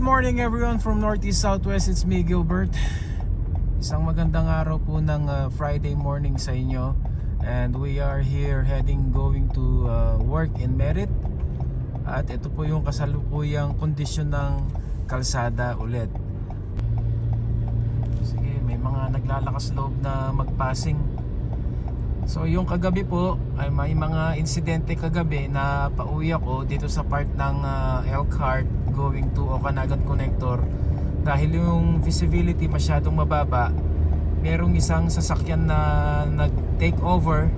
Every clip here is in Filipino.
Good morning everyone from Northeast Southwest. It's me Gilbert. Isang magandang araw po ng uh, Friday morning sa inyo. And we are here heading going to uh, work in Merit. At ito po yung kasalukuyang kondisyon ng kalsada ulit. Sige, may mga naglalakas loob na magpassing. So yung kagabi po ay may mga insidente kagabi na pauwi ako dito sa part ng uh, Elkhart going to Okanagan Connector. Dahil yung visibility masyadong mababa merong isang sasakyan na nag take over.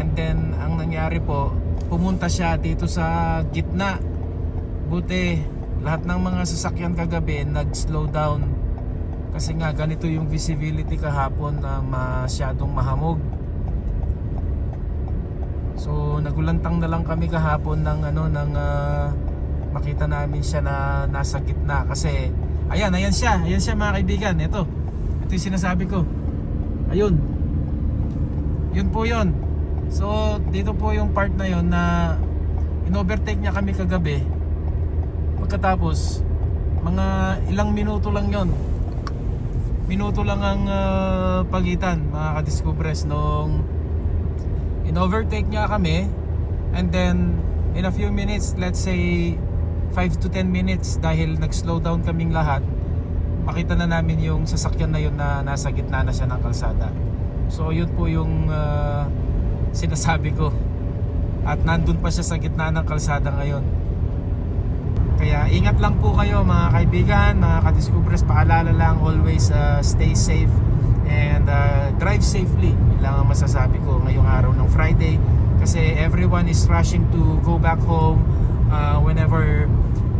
And then ang nangyari po pumunta siya dito sa gitna. Buti lahat ng mga sasakyan kagabi nag slow down. Kasi nga ganito yung visibility kahapon na masyadong mahamog So nagulantang na lang kami kahapon ng ano ng ah, makita namin siya na nasa gitna kasi ayan ayan siya ayan siya mga kaibigan. Ito ito yung sinasabi ko. Ayun. Yun po yun. So dito po yung part na yun na in-overtake niya kami kagabi. Pagkatapos mga ilang minuto lang yon minuto lang ang ah, pagitan mga kadiscobres nung in-overtake niya kami and then in a few minutes let's say 5 to 10 minutes dahil nag-slow down kaming lahat makita na namin yung sasakyan na yun na nasa gitna na siya ng kalsada. So yun po yung uh, sinasabi ko. At nandun pa siya sa gitna ng kalsada ngayon. Kaya ingat lang po kayo mga kaibigan, mga kadiscobres, paalala lang always uh, stay safe and uh, drive safely. Yun lang ang masasabi ko ngayong araw ng Friday kasi everyone is rushing to go back home uh, whenever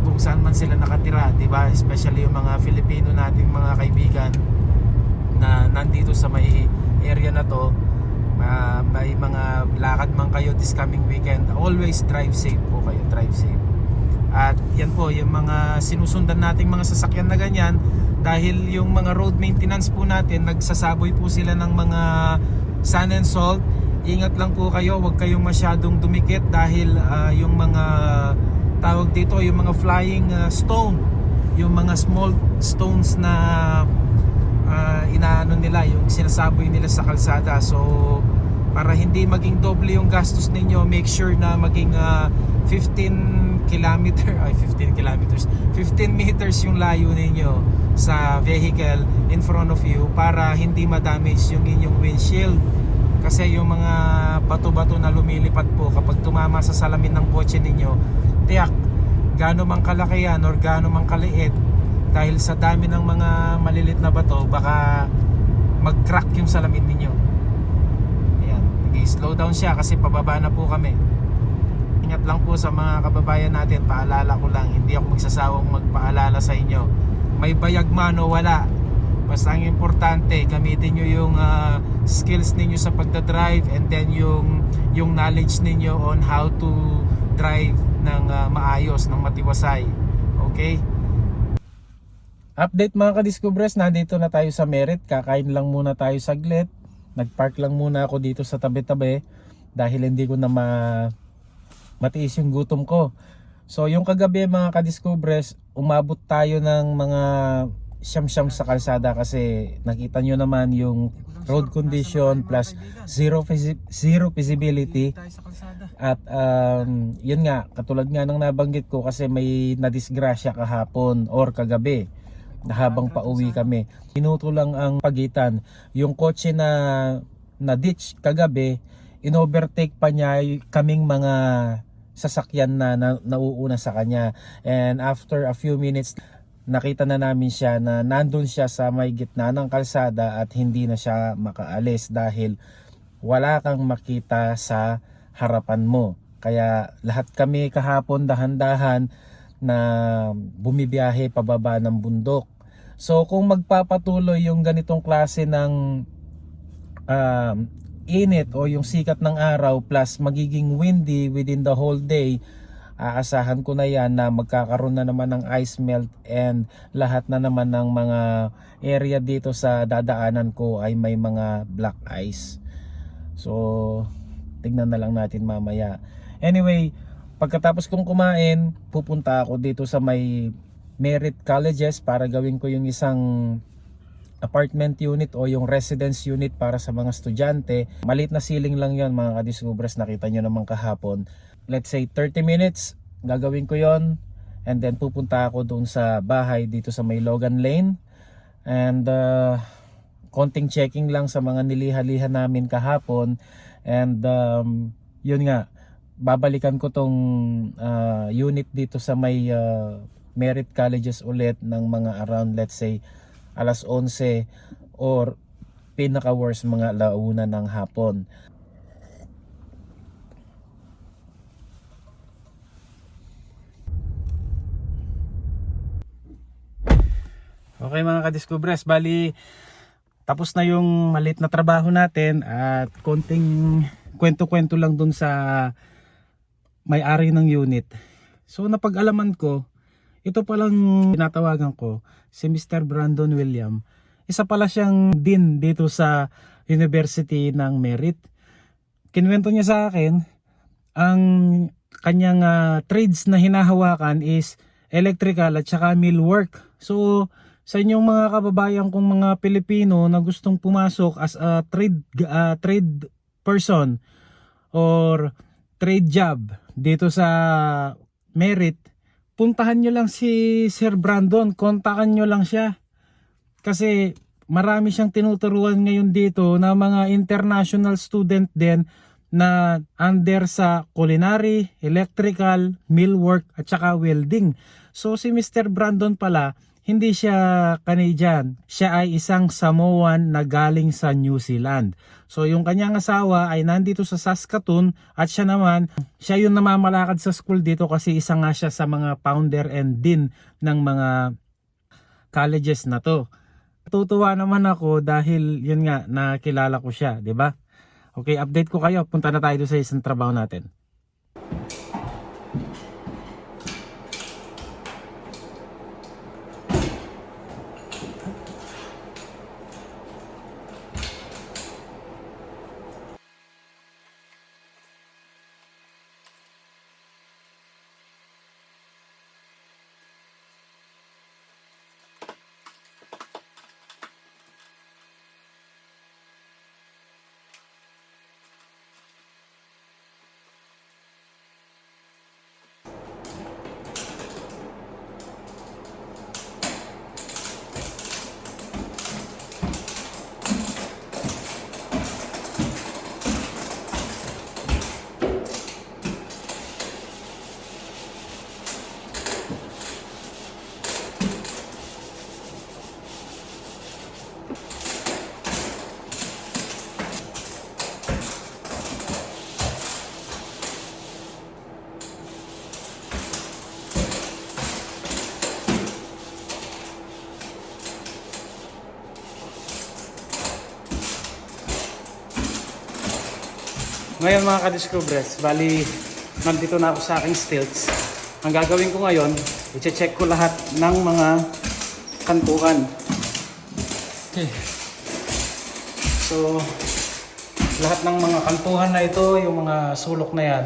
kung saan man sila nakatira, 'di ba? Especially yung mga Filipino nating mga kaibigan na nandito sa may area na to uh, may mga lakad man kayo this coming weekend always drive safe po kayo drive safe at yan po, yung mga sinusundan nating mga sasakyan na ganyan dahil yung mga road maintenance po natin, nagsasaboy po sila ng mga sand and salt. Ingat lang po kayo, huwag kayong masyadong dumikit dahil ah, yung mga tawag dito, yung mga flying ah, stone, yung mga small stones na ah, inaano nila, yung sinasaboy nila sa kalsada. So para hindi maging doble yung gastos ninyo, make sure na maging ah, 15 kilometer, ay 15 kilometers, 15 meters yung layo ninyo sa vehicle in front of you para hindi ma-damage yung inyong windshield. Kasi yung mga bato-bato na lumilipad po kapag tumama sa salamin ng kotse ninyo, tiyak, gaano mang kalaki yan or gaano mang kaliit, dahil sa dami ng mga malilit na bato, baka mag-crack yung salamin ninyo. Nag-slow down siya kasi pababa na po kami. Ingat lang po sa mga kababayan natin, paalala ko lang, hindi ako magsasawang magpaalala sa inyo. May bayag man o wala, basta ang importante, gamitin nyo yung ah, skills ninyo sa pagdadrive and then yung, yung knowledge ninyo on how to drive ng ah, maayos, ng matiwasay. Okay? Update mga kadiscobres, nandito na tayo sa Merit. Kakain lang muna tayo saglit. Nagpark lang muna ako dito sa tabi-tabi dahil hindi ko na ma matiis yung gutom ko. So yung kagabi mga kadiscobres, umabot tayo ng mga siyam-siyam sa kalsada kasi nakita nyo naman yung road condition plus zero, zero visibility at um, yun nga katulad nga ng nabanggit ko kasi may nadisgrasya kahapon or kagabi habang pauwi kami minuto lang ang pagitan. Yung kotse na na ditch kagabi inovertake pa niya kaming mga sasakyan na, na nauuna sa kanya. And after a few minutes nakita na namin siya na nandun siya sa may gitna ng kalsada at hindi na siya makaalis dahil wala kang makita sa harapan mo. Kaya lahat kami kahapon dahan-dahan na bumibiyahe pababa ng bundok. So kung magpapatuloy yung ganitong klase ng um, init o yung sikat ng araw plus magiging windy within the whole day, aasahan ko na yan na magkakaroon na naman ng ice melt and lahat na naman ng mga area dito sa dadaanan ko ay may mga black ice. So, tignan na lang natin mamaya. Anyway, pagkatapos kong kumain, pupunta ako dito sa may merit colleges para gawin ko yung isang apartment unit o yung residence unit para sa mga estudyante. Malit na ceiling lang yon mga kadiscubres, nakita nyo naman kahapon. Let's say 30 minutes, gagawin ko yon and then pupunta ako doon sa bahay dito sa may Logan Lane. And uh, konting checking lang sa mga niliha-liha namin kahapon. And um, yun nga babalikan ko tong uh, unit dito sa may uh, merit colleges ulit ng mga around let's say alas 11 or pinaka worst mga launa ng hapon. Okay mga kadiscobres, bali tapos na yung malit na trabaho natin at konting kwento-kwento lang dun sa may-ari ng unit. So napag-alaman ko, ito palang tinatawagan ko, si Mr. Brandon William. Isa pala siyang dean dito sa University ng Merit. Kinwento niya sa akin, ang kanyang ah, trades na hinahawakan is electrical at saka millwork. So, sa inyong mga kababayan kong mga Pilipino na gustong pumasok as a trade ah, trade person or trade job dito sa Merit, puntahan nyo lang si Sir Brandon, kontakan nyo lang siya. Kasi marami siyang tinuturuan ngayon dito na mga international student din na under sa culinary, electrical, millwork at saka welding. So si Mr. Brandon pala, hindi siya Canadian. Siya ay isang Samoan na galing sa New Zealand. So yung kanyang asawa ay nandito sa Saskatoon at siya naman, siya yung namamalakad sa school dito kasi isa nga siya sa mga founder and dean ng mga colleges na to. Tutuwa naman ako dahil yun nga nakilala ko siya, 'di ba? Okay, update ko kayo. Punta na tayo sa isang trabaho natin. Ngayon mga kadiscobres, bali nandito na ako sa aking stilts. Ang gagawin ko ngayon, i-check ko lahat ng mga kantuhan. Okay. So, lahat ng mga kantuhan na ito, yung mga sulok na yan,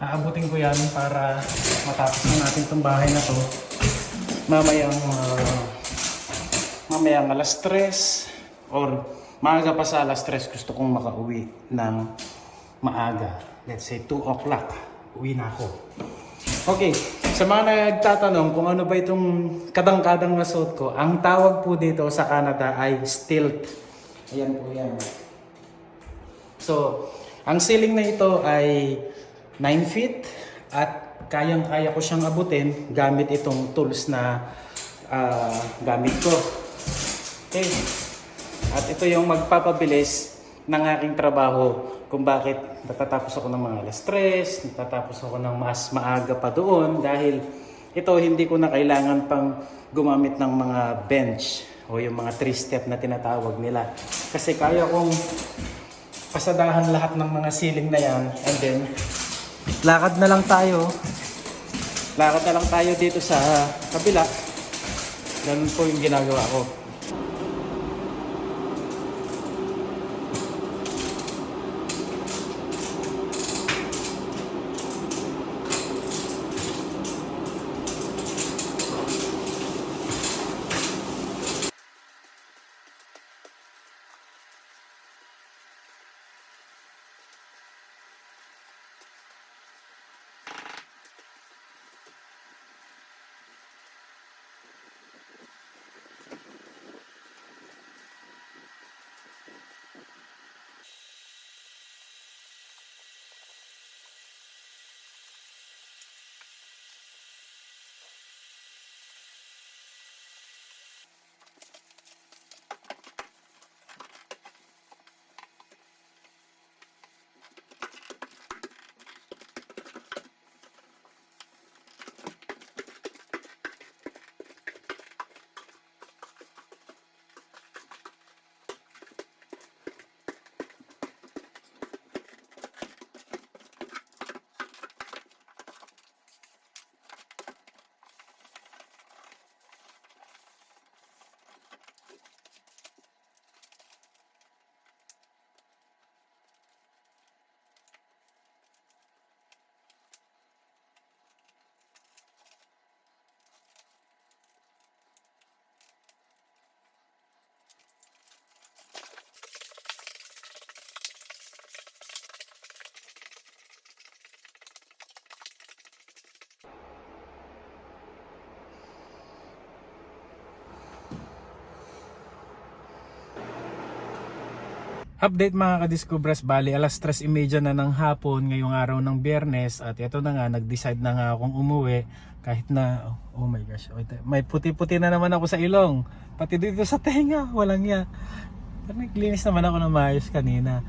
aabutin ko yan para matapos na natin itong bahay na to. Mamayang, uh, mamayang alas 3 or maaga pa sa alas 3 gusto kong makauwi ng maaga. Let's say 2 o'clock. Uwi na ako. Okay, sa mga nagtatanong kung ano ba itong kadang-kadang na suot ko, ang tawag po dito sa Canada ay stilt. Ayan po yan. So, ang ceiling na ito ay 9 feet at kayang-kaya ko siyang abutin gamit itong tools na ah, gamit ko. Okay. At ito yung magpapabilis ng aking trabaho kung bakit natatapos ako ng mga alas 3, natatapos ako ng mas maaga pa doon dahil ito hindi ko na kailangan pang gumamit ng mga bench o yung mga 3-step na tinatawag nila. Kasi kaya kong pasadahan lahat ng mga ceiling na yan and then lakad na lang tayo. Lakad na lang tayo dito sa kabila. Ganun po yung ginagawa ko Update mga kadiscobras, bali alas 3.30 na ng hapon ngayong araw ng biyernes at ito na nga, nag-decide na nga akong umuwi kahit na, oh my gosh, may puti-puti na naman ako sa ilong, pati dito sa tenga, walang ya. Pero naglinis naman ako ng maayos kanina.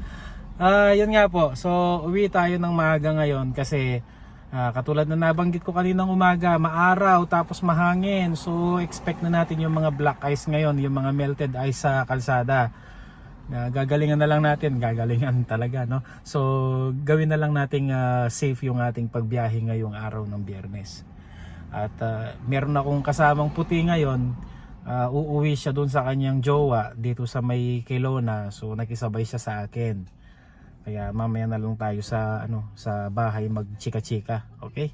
Ah, yun nga po, so uwi tayo ng maaga ngayon kasi ah, katulad na nabanggit ko kaninang umaga, maaraw tapos mahangin. So expect na natin yung mga black ice ngayon, yung mga melted ice sa kalsada gagalingan na lang natin, gagalingan talaga, no? So, gawin na lang nating ah, safe yung ating pagbiyahe ngayong araw ng biyernes. At ah, meron akong kasamang puti ngayon, ah, uuwi siya doon sa kanyang jowa dito sa may Kelowna. So, nakisabay siya sa akin. Kaya mamaya na lang tayo sa ano sa bahay magchika-chika, okay?